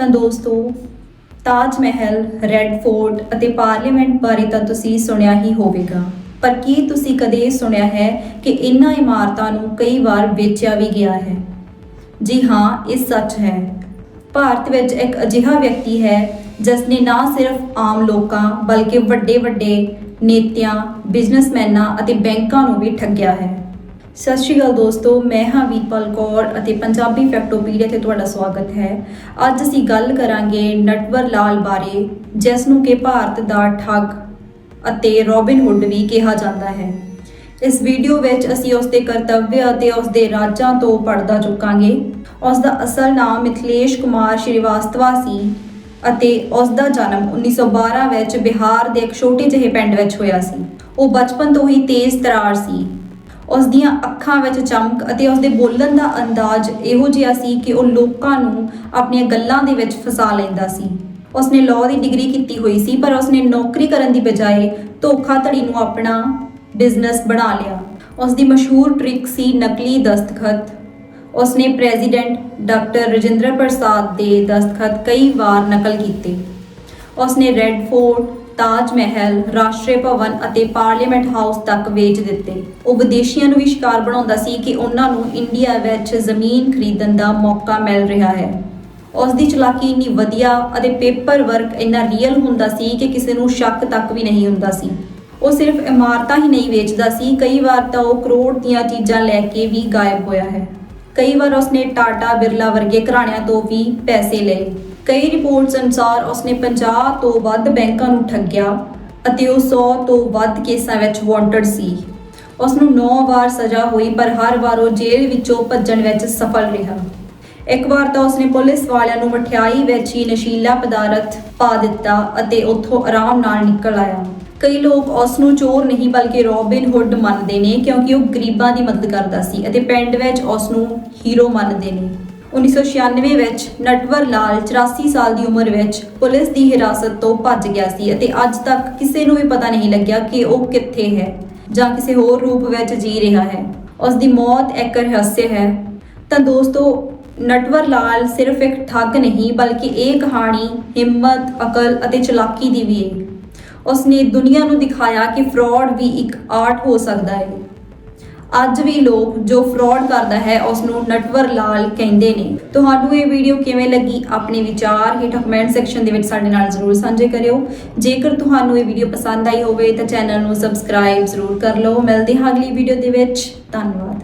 ਤਾਂ ਦੋਸਤੋ Taj Mahal red fort ਅਤੇ ਪਾਰਲੀਮੈਂਟ ਬਾਰੇ ਤਾਂ ਤੁਸੀਂ ਸੁਣਿਆ ਹੀ ਹੋਵੇਗਾ। ਪਰ ਕੀ ਤੁਸੀਂ ਕਦੇ ਸੁਣਿਆ ਹੈ ਕਿ ਇਨ੍ਹਾਂ ਇਮਾਰਤਾਂ ਨੂੰ ਕਈ ਵਾਰ ਵੇਚਿਆ ਵੀ ਗਿਆ ਹੈ? ਜੀ ਹਾਂ, ਇਹ ਸੱਚ ਹੈ। ਭਾਰਤ ਵਿੱਚ ਇੱਕ ਅਜਿਹਾ ਵਿਅਕਤੀ ਹੈ ਜਿਸ ਨੇ ਨਾ ਸਿਰਫ ਆਮ ਲੋਕਾਂ, ਬਲਕਿ ਵੱਡੇ ਵੱਡੇ ਨੇਤਿਆਂ, ਬਿਜ਼ਨਸਮੈਨਾਂ ਅਤੇ ਬੈਂਕਾਂ ਨੂੰ ਵੀ ਠੱਗਿਆ ਹੈ। ਸਤਿ ਸ਼੍ਰੀ ਅਕਾਲ ਦੋਸਤੋ, ਮੈਂ ਹਾਂ ਵੀਰਪਾਲ ਕੌਰ ਅਤੇ ਪੰਜਾਬੀ ਫੈਕਟੋਪੀਡੀਆ ਤੇ ਤੁਹਾਡਾ ਸਵਾਗਤ ਹੈ। ਅੱਜ ਅਸੀਂ ਗੱਲ ਕਰਾਂਗੇ ਨਟਵਰ ਲਾਲ ਬਾਰੇ ਜਿਸ ਨੂੰ ਕਿ ਭਾਰਤ ਦਾ ਠੱਗ ਅਤੇ ਰੋਬਿਨ ਹੁੱਡ ਵੀ ਕਿਹਾ ਜਾਂਦਾ ਹੈ। ਇਸ ਵੀਡੀਓ ਵਿੱਚ ਅਸੀਂ ਉਸ ਦੇ ਕਰਤੱਵ ਅਤੇ ਉਸ ਦੇ ਰਾਜਾਂ ਤੋਂ ਪੜਦਾ ਚੁੱਕਾਂਗੇ। ਉਸ ਦਾ ਅਸਲ ਨਾਮ ਮਿਥਲੇਸ਼ ਕੁਮਾਰ ਸ਼੍ਰੀਵਾਸਤਵਾ ਸੀ ਅਤੇ ਉਸ ਦਾ ਜਨਮ 1912 ਵਿੱਚ ਬਿਹਾਰ ਦੇ ਇੱਕ ਛੋਟੇ ਜਿਹੇ ਪਿੰਡ ਵਿੱਚ ਹੋਇਆ ਸੀ। ਉਹ ਬਚਪਨ ਤੋਂ ਹੀ ਤੇਜ਼ ਤਰਾਰ ਸੀ। ਉਸ ਦੀਆਂ ਅੱਖਾਂ ਵਿੱਚ ਚਮਕ ਅਤੇ ਉਸ ਦੇ ਬੋਲਣ ਦਾ ਅੰਦਾਜ਼ ਇਹੋ ਜਿਹਾ ਸੀ ਕਿ ਉਹ ਲੋਕਾਂ ਨੂੰ ਆਪਣੀਆਂ ਗੱਲਾਂ ਦੇ ਵਿੱਚ ਫਸਾ ਲੈਂਦਾ ਸੀ। ਉਸਨੇ ਲਾਅ ਦੀ ਡਿਗਰੀ ਕੀਤੀ ਹੋਈ ਸੀ, ਪਰ ਉਸਨੇ ਨੌਕਰੀ ਕਰਨ ਦੀ ਬਜਾਏ ਧੋਖਾਧੜੀ ਨੂੰ ਆਪਣਾ ਬਿਜ਼ਨਸ ਬਣਾ ਲਿਆ। ਉਸ ਦੀ ਮਸ਼ਹੂਰ ਟ੍ਰਿਕ ਸੀ ਨਕਲੀ ਦਸਤਖਤ। ਉਸਨੇ ਪ੍ਰੈਜ਼ੀਡੈਂਟ ਡਾਕਟਰ ਰਜਿੰਦਰ ਪ੍ਰਸਾਦ ਦੇ ਦਸਤਖਤ ਕਈ ਵਾਰ ਨਕਲ ਕੀਤੇ। ਉਸਨੇ ਰੈੱਡ ਫੋਰਟ ਤਾਜ ਮਹਿਲ, ਰਾਸ਼ਟਰੀ ਭਵਨ ਅਤੇ ਪਾਰਲੀਮੈਂਟ ਹਾਊਸ ਤੱਕ ਵੇਚ ਦਿੱਤੇ। ਉਹ ਵਿਦੇਸ਼ੀਆਂ ਨੂੰ ਵੀ ਸ਼ਿਕਾਰ ਬਣਾਉਂਦਾ ਸੀ ਕਿ ਉਹਨਾਂ ਨੂੰ ਇੰਡੀਆ ਵਿੱਚ ਜ਼ਮੀਨ ਖਰੀਦਣ ਦਾ ਮੌਕਾ ਮਿਲ ਰਿਹਾ ਹੈ। ਉਸ ਦੀ ਚਲਾਕੀ ਇੰਨੀ ਵਧੀਆ ਅਤੇ ਪੇਪਰ ਵਰਕ ਇੰਨਾ ਰੀਅਲ ਹੁੰਦਾ ਸੀ ਕਿ ਕਿਸੇ ਨੂੰ ਸ਼ੱਕ ਤੱਕ ਵੀ ਨਹੀਂ ਹੁੰਦਾ ਸੀ। ਉਹ ਸਿਰਫ ਇਮਾਰਤਾਂ ਹੀ ਨਹੀਂ ਵੇਚਦਾ ਸੀ, ਕਈ ਵਾਰ ਤਾਂ ਉਹ ਕਰੋੜ ਦੀਆਂ ਚੀਜ਼ਾਂ ਲੈ ਕੇ ਵੀ ਗਾਇਬ ਹੋਇਆ ਹੈ। ਕਈ ਵਾਰ ਉਸਨੇ ਟਾਟਾ ਬਿਰਲਾ ਵਰਗੇ ਘਰਾਣਿਆਂ ਤੋਂ ਵੀ ਪੈਸੇ ਲਏ। ਕਈ ਰਿਪੋਰਟਸ ਅਨੁਸਾਰ ਉਸਨੇ 50 ਤੋਂ ਵੱਧ ਬੈਂਕਾਂ ਨੂੰ ਠੱਗਿਆ ਅਤੇ ਉਹ 100 ਤੋਂ ਵੱਧ ਕੇਸਾਂ ਵਿੱਚ ਵਾਂਟਡ ਸੀ। ਉਸ ਨੂੰ 9 ਵਾਰ ਸਜ਼ਾ ਹੋਈ, ਪਰ ਹਰ ਵਾਰ ਉਹ ਜੇਲ੍ਹ ਵਿੱਚੋਂ ਭੱਜਣ ਵਿੱਚ ਸਫਲ ਰਿਹਾ। ਇੱਕ ਵਾਰ ਤਾਂ ਉਸਨੇ ਪੁਲਿਸ ਵਾਲਿਆਂ ਨੂੰ ਮਠਿਆਈ ਵਿੱਚ ਹੀ ਨਸ਼ੀਲਾ ਪਦਾਰਥ ਪਾ ਦਿੱਤਾ ਅਤੇ ਉੱਥੋਂ ਆਰਾਮ ਨਾਲ ਨਿਕਲ ਆਇਆ। ਕਈ ਲੋਕ ਉਸ ਨੂੰ ਚੋਰ ਨਹੀਂ, ਬਲਕਿ ਰੋਬਿਨ ਹੁੱਡ ਮੰਨਦੇ ਨੇ, ਕਿਉਂਕਿ ਉਹ ਗਰੀਬਾਂ ਦੀ ਮਦਦ ਕਰਦਾ ਸੀ ਅਤੇ ਪਿੰਡ ਵਿੱਚ ਉਸ ਨੂੰ ਹੀਰੋ ਮੰਨਦੇ ਨੇ। 1996 ਵਿੱਚ ਨਟਵਰ ਲਾਲ 84 ਸਾਲ ਦੀ ਉਮਰ ਵਿੱਚ ਪੁਲਿਸ ਦੀ ਹਿਰਾਸਤ ਤੋਂ ਭੱਜ ਗਿਆ ਸੀ ਅਤੇ ਅੱਜ ਤੱਕ ਕਿਸੇ ਨੂੰ ਵੀ ਪਤਾ ਨਹੀਂ ਲੱਗਿਆ ਕਿ ਉਹ ਕਿੱਥੇ ਹੈ ਜਾਂ ਕਿਸੇ ਹੋਰ ਰੂਪ ਵਿੱਚ ਜੀ ਰਿਹਾ ਹੈ। ਉਸ ਦੀ ਮੌਤ ਇੱਕ ਰਹੱਸ ਹੈ। ਤਾਂ ਦੋਸਤੋ, ਨਟਵਰ ਲਾਲ ਸਿਰਫ ਇੱਕ ਠੱਗ ਨਹੀਂ, ਬਲਕਿ ਇਹ ਕਹਾਣੀ ਹਿੰਮਤ, ਅਕਲ ਅਤੇ ਚਲਾਕੀ ਦੀ ਵੀ ਹੈ। ਉਸਨੇ ਦੁਨੀਆ ਨੂੰ ਦਿਖਾਇਆ ਕਿ ਫਰਾਡ ਵੀ ਇੱਕ ਆਰਟ ਹੋ ਸਕਦਾ ਹੈ। ਅੱਜ ਵੀ ਲੋਕ ਜੋ ਫਰਾਡ ਕਰਦਾ ਹੈ ਉਸ ਨੂੰ ਨਟਵਰ ਲਾਲ ਕਹਿੰਦੇ ਨੇ। ਤੁਹਾਨੂੰ ਇਹ ਵੀਡੀਓ ਕਿਵੇਂ ਲੱਗੀ? ਆਪਣੇ ਵਿਚਾਰ ਹੇਠ ਕਮੈਂਟ ਸੈਕਸ਼ਨ ਦੇ ਵਿੱਚ ਸਾਡੇ ਨਾਲ ਜ਼ਰੂਰ ਸਾਂਝੇ ਕਰਿਓ। ਜੇਕਰ ਤੁਹਾਨੂੰ ਇਹ ਵੀਡੀਓ ਪਸੰਦ ਆਈ ਹੋਵੇ, ਤਾਂ ਚੈਨਲ ਨੂੰ ਸਬਸਕ੍ਰਾਈਬ ਜ਼ਰੂਰ ਕਰ ਲਓ। ਮਿਲਦੇ ਹਾਂ ਅਗਲੀ ਵੀਡੀਓ ਦੇ ਵਿੱਚ। ਧੰਨਵਾਦ।